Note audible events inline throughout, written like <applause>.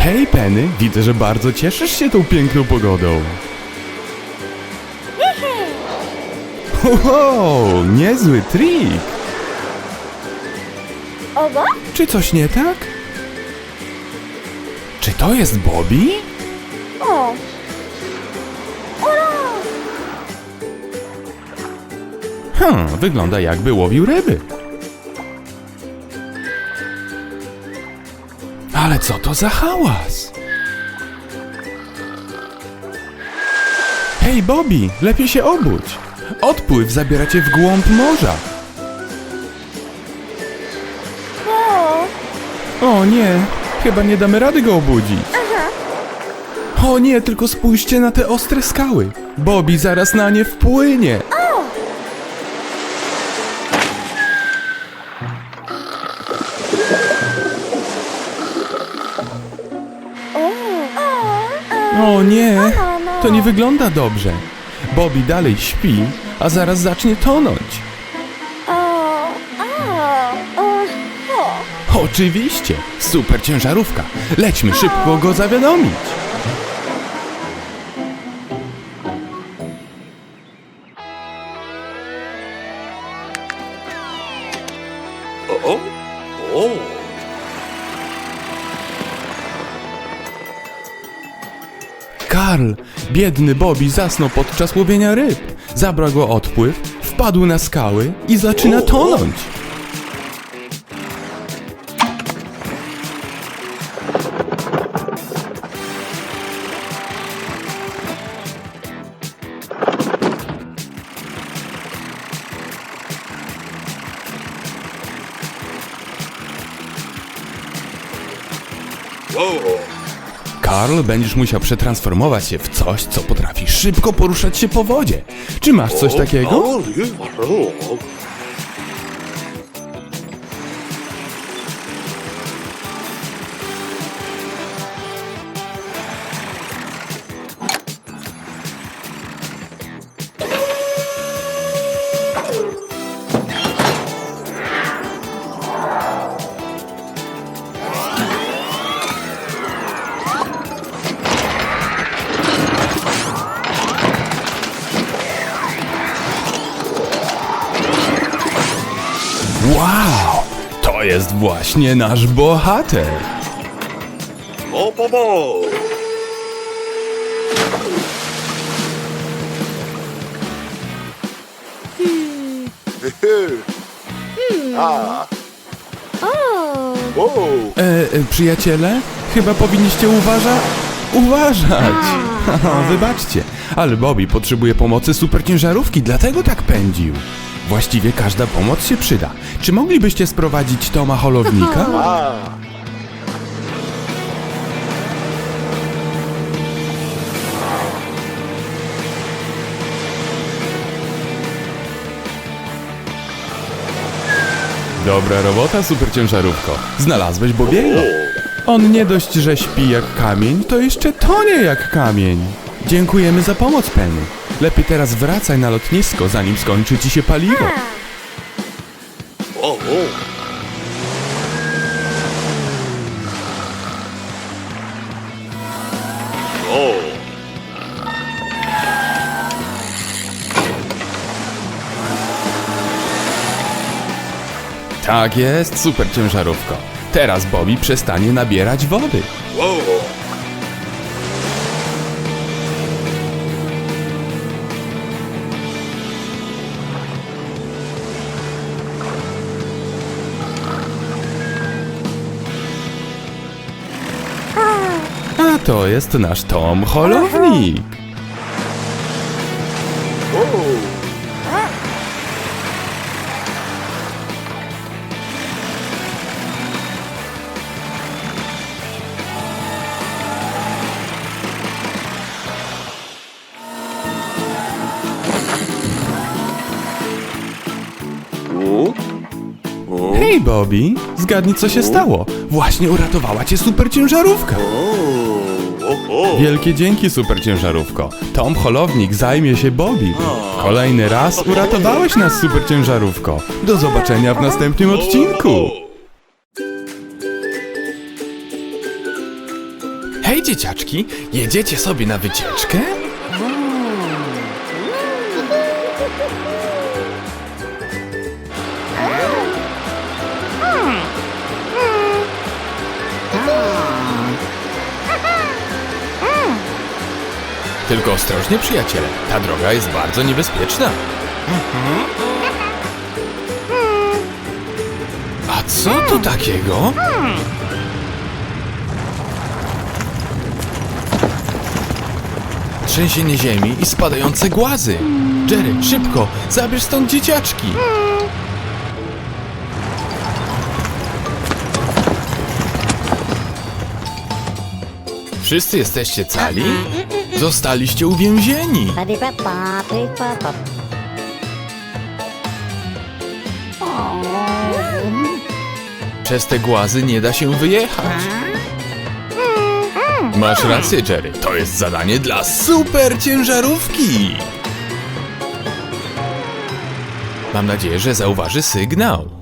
Hej Penny, widzę, że bardzo cieszysz się tą piękną pogodą. Wow, niezły trik. Ogo? Czy coś nie tak? Czy to jest Bobby? O! Ura! Hmm, wygląda jakby łowił ryby. Ale co to za hałas? Hej Bobby, lepiej się obudź. Odpływ zabiera cię w głąb morza. O! O nie, chyba nie damy rady go obudzić. Aha! O nie, tylko spójrzcie na te ostre skały. Bobby zaraz na nie wpłynie. Nie, Mamo. to nie wygląda dobrze. Bobby dalej śpi, a zaraz zacznie tonąć. Oczywiście, super ciężarówka. Lećmy szybko go zawiadomić. Biedny Bobby zasnął podczas łowienia ryb. Zabrał go odpływ, wpadł na skały i zaczyna tonąć. o, Karl, będziesz musiał przetransformować się w coś, co potrafi szybko poruszać się po wodzie. Czy masz coś takiego? Jest właśnie nasz bohater. o, po, po. A, O! o, E, e, przyjaciele, chyba powinniście uważać. Uważać! Haha, <laughs> Wybaczcie, ale Bobby potrzebuje pomocy superciężarówki, dlatego tak pędził. Właściwie każda pomoc się przyda. Czy moglibyście sprowadzić Toma Holownika? <laughs> Dobra robota, superciężarówko. Znalazłeś Bobiego. On nie dość, że śpi jak kamień, to jeszcze tonie jak kamień. Dziękujemy za pomoc, Penny. Lepiej teraz wracaj na lotnisko, zanim skończy ci się paliwo. O, o. O, Tak jest, super ciężarówko. Teraz Bobby przestanie nabierać wody. o, to jest nasz Tom Holownik. Hej Bobby, zgadnij co się stało. Właśnie uratowała cię super Wielkie dzięki super ciężarówko. Tom Holownik zajmie się Bobby. Kolejny raz uratowałeś nas super ciężarówko. Do zobaczenia w następnym odcinku. dzieciaczki, jedziecie sobie na wycieczkę? Tylko ostrożnie, przyjaciele. Ta droga jest bardzo niebezpieczna. A co to takiego? Trzęsienie ziemi i spadające głazy. Jerry, szybko, zabierz stąd dzieciaczki. Wszyscy jesteście cali? Zostaliście uwięzieni. Przez te głazy nie da się wyjechać. Masz rację, Jerry. To jest zadanie dla super ciężarówki. Mam nadzieję, że zauważy sygnał.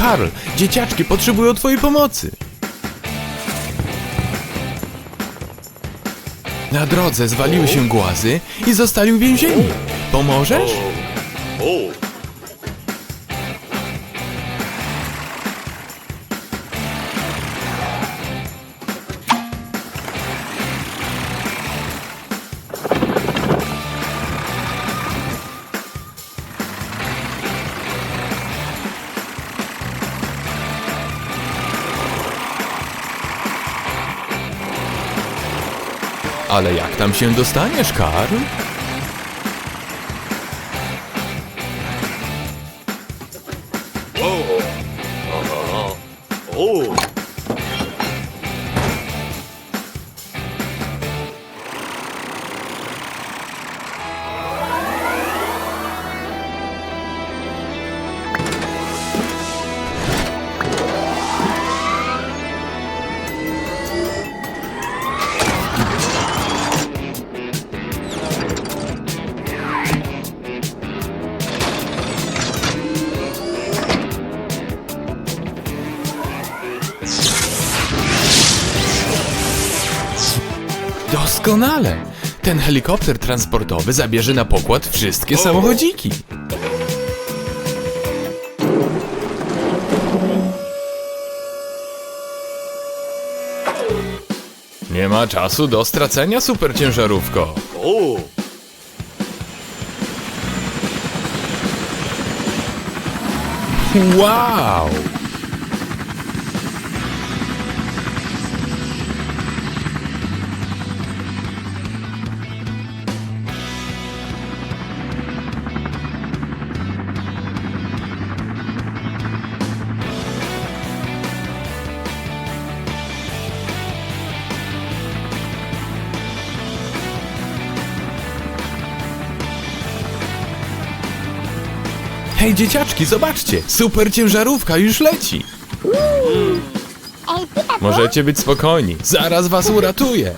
Karl, dzieciaczki potrzebują twojej pomocy. Na drodze zwaliły się głazy i zostali uwięzieni. Pomożesz? Tam się dostaniesz, Karl? O! Doskonale! Ten helikopter transportowy zabierze na pokład wszystkie samochodziki. Nie ma czasu do stracenia, superciężarówko. O! Wow! Hej dzieciaczki, zobaczcie! Super ciężarówka już leci! Ej, Możecie być spokojni, zaraz was uratuję.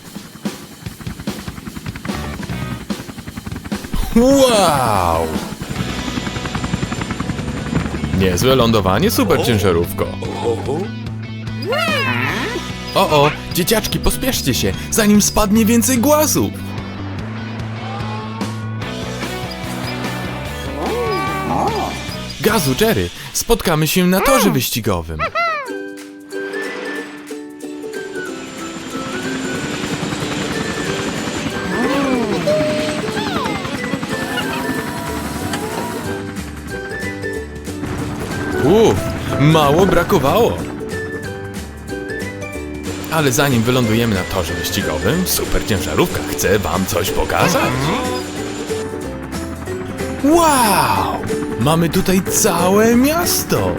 Wow! Niezłe lądowanie, super ciężarówko. O, o, dzieciaczki, pospieszcie się, zanim spadnie więcej głazów. Gazu, Jerry, spotkamy się na torze wyścigowym. Uff, mało brakowało. Ale zanim wylądujemy na torze wyścigowym, super ciężarówka chce wam coś pokazać. Wow! Mamy tutaj całe miasto!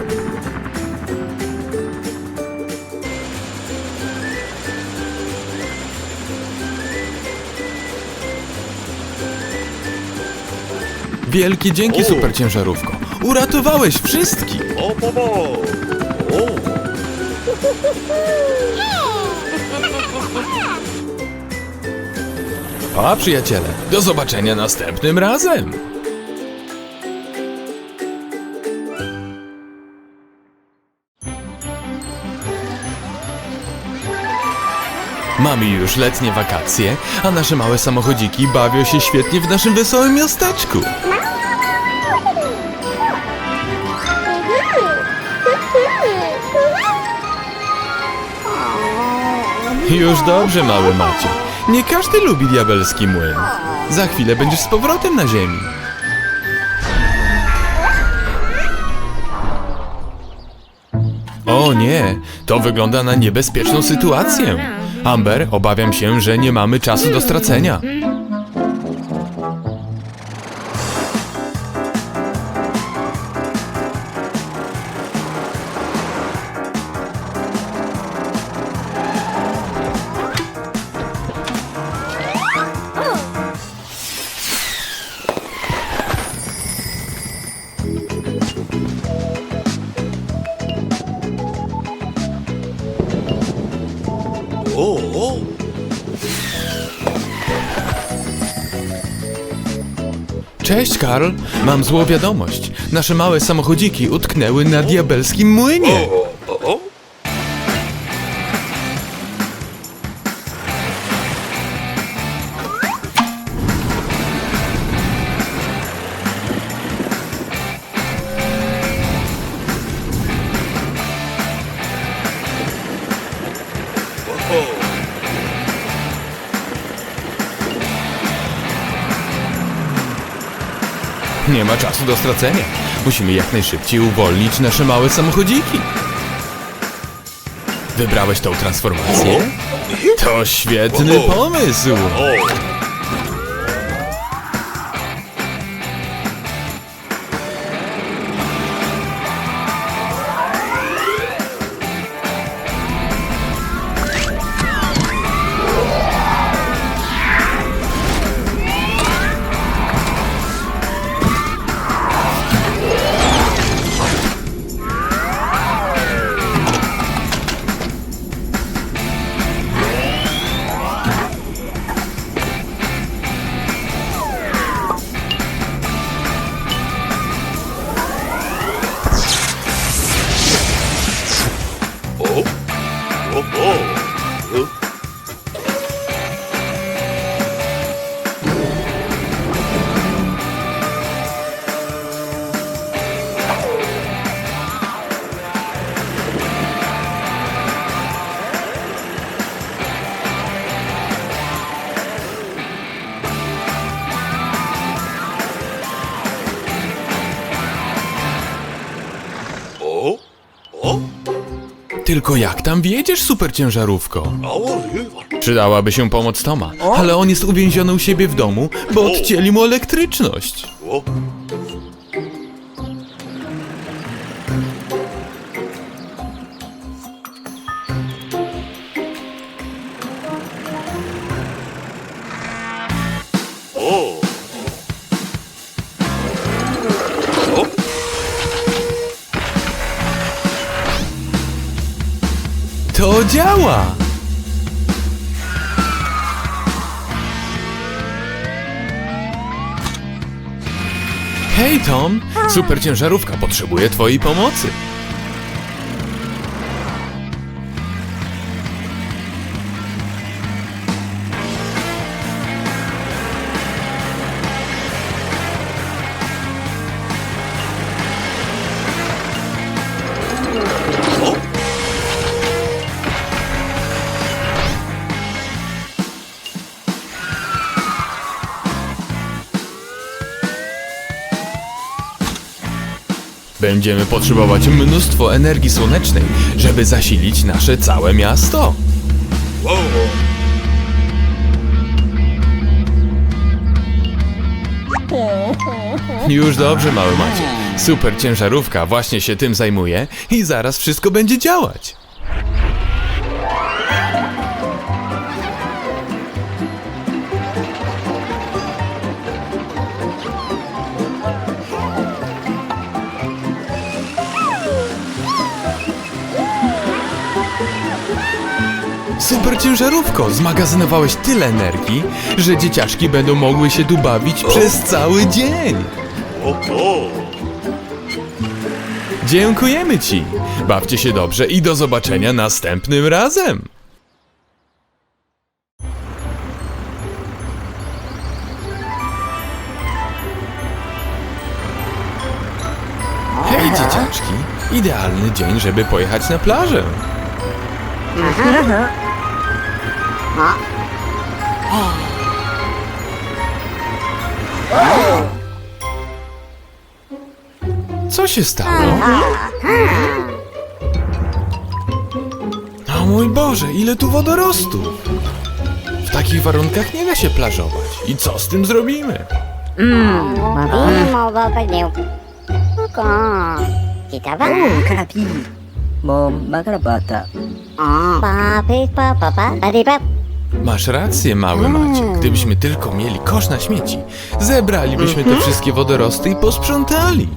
Wielkie dzięki, O! super ciężarówko! Uratowałeś wszystkich! O! Po, po. O! Pa, przyjaciele. Do zobaczenia następnym razem. Mamy już letnie wakacje, a nasze małe samochodziki bawią się świetnie w naszym wesołym miasteczku. Już dobrze, mały Macie. Nie każdy lubi diabelski młyn. Za chwilę będziesz z powrotem na ziemi. O nie, to wygląda na niebezpieczną sytuację. Amber, obawiam się, że nie mamy czasu do stracenia. Cześć, Karl. Mam złą wiadomość. Nasze małe samochodziki utknęły na diabelskim młynie. Nie ma czasu do stracenia. Musimy jak najszybciej uwolnić nasze małe samochodziki. Wybrałeś tą transformację? To świetny pomysł! Tylko jak tam wjedziesz, superciężarówko? Przydałaby się pomoc Toma, ale on jest uwięziony u siebie w domu, bo odcięli mu elektryczność. O. To działa! Hej Tom, superciężarówka potrzebuje twojej pomocy. Będziemy potrzebować mnóstwo energii słonecznej, żeby zasilić nasze całe miasto. O. Już dobrze, mały Macie. Super ciężarówka właśnie się tym zajmuje i zaraz wszystko będzie działać. Super ciężarówko, zmagazynowałeś tyle energii, że dzieciaczki będą mogły się tu bawić przez cały dzień. Dziękujemy ci. Bawcie się dobrze i do zobaczenia następnym razem. Hej dzieciaczki, idealny dzień, żeby pojechać na plażę. <laughs> Co się stało? O mój Boże, ile tu wodorostów! W takich warunkach nie da się plażować. I co z tym zrobimy? Bobby mau vào cái điều Có Chị ta bắt Karapi. Mom makarabata. Ba pi pa pa pa Ba di pa Masz rację, mały Macie. Gdybyśmy tylko mieli kosz na śmieci, zebralibyśmy te wszystkie wodorosty i posprzątali.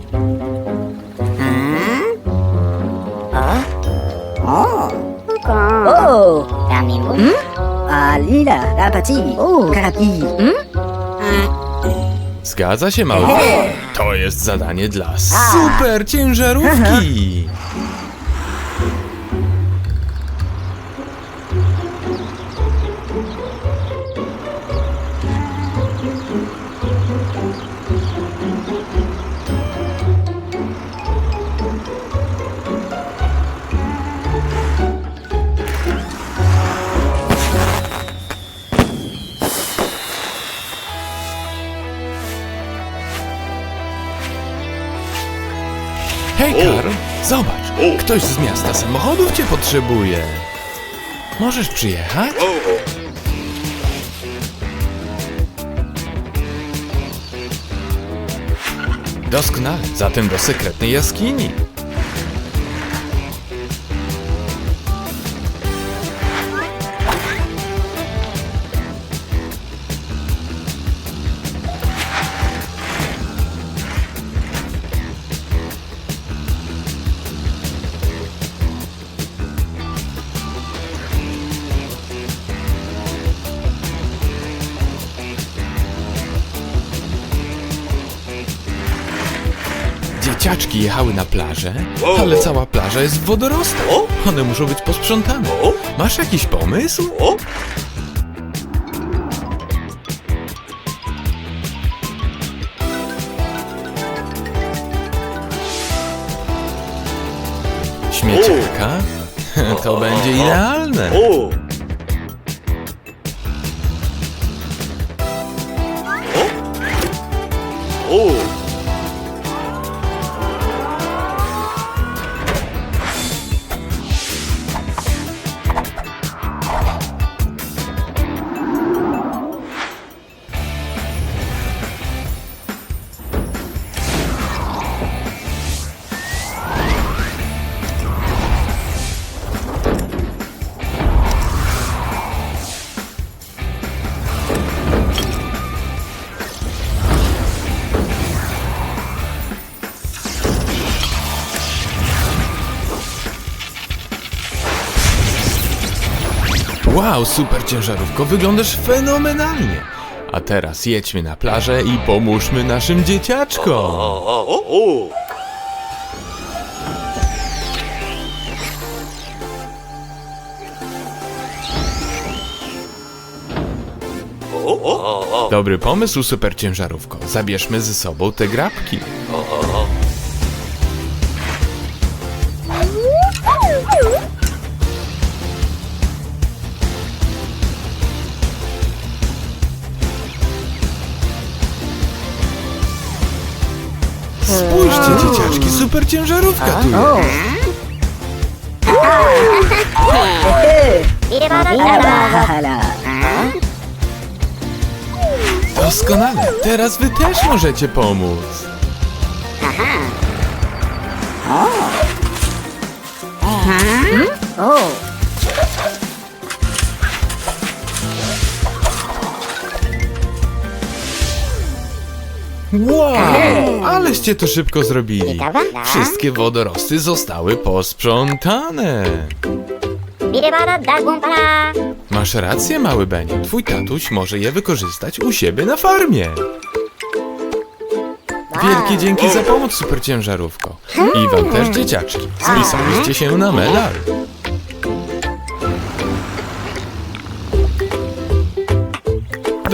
Oh, alila. Oh, karapi. Zgadza się, mały Macie. To jest zadanie dla super ciężarówki. Hej, Karl, zobacz. Ktoś z miasta samochodów cię potrzebuje. Możesz przyjechać? Doskonale, zatem do sekretnej jaskini. Dzieciaczki jechały na plażę, ale cała plaża jest w wodorostach. One muszą być posprzątane. Masz jakiś pomysł? Śmieciarka? <laughs> To będzie idealne. O! Wow, super ciężarówko, wyglądasz fenomenalnie. A teraz jedźmy na plażę i pomóżmy naszym dzieciaczkom. Dobry pomysł, super ciężarówko. Zabierzmy ze sobą te grabki. Dzieciaczki, super ciężarówka tu jest. Da Hala. Doskonale, teraz wy też możecie pomóc. Oh, Wow, aleście to szybko zrobili. Da Wszystkie wodorosty zostały posprzątane. Da gumpala. Masz rację, mały Beniu. Twój tatuś może je wykorzystać u siebie na farmie. Wielkie dzięki za pomoc, superciężarówko. I wam też, dzieciaczki. Spisaliście się na medal.